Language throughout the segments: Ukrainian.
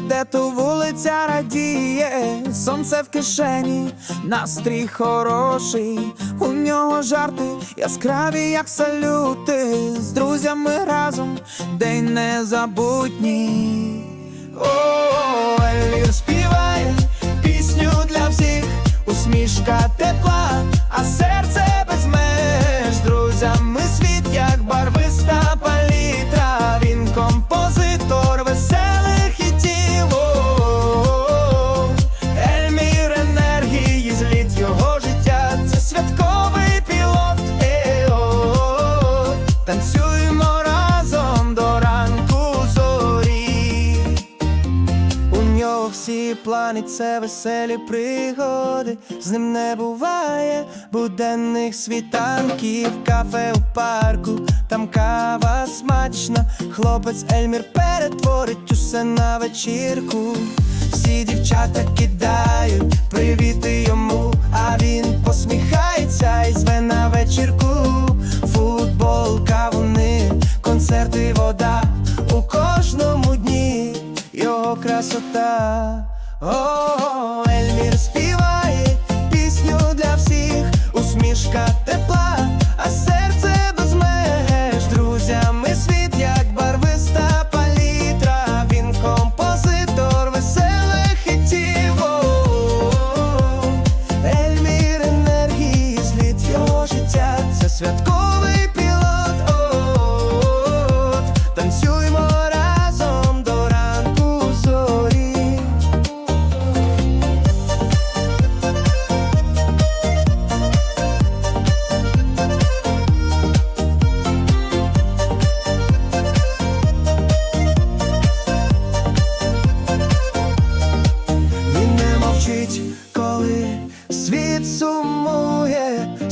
веде, то вулиця радіє, сонце в кишені, настрій хороший, у нього жарти яскраві, як салюти, з друзями разом, день незабутній. О, Елір співає пісню для всіх, усмішка тепла, а серце без меж. Друзями світ, як барвиста палітра. Він композитор веселих Танцюємо разом до ранку зорі. У нього всі плани, це веселі пригоди. З ним не буває буденних світанків, кафе у парку, там кава смачна. Хлопець Ельмір перетворить усе на вечірку. Всі дівчата кидають привіти красота. О, Ельмір співає пісню для всіх, усмішка тепла,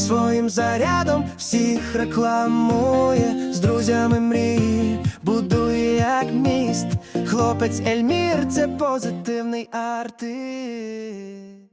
своїм зарядом всіх рекламує, з друзями мрії, будує як міст. Хлопець Ельмір це позитивний артист.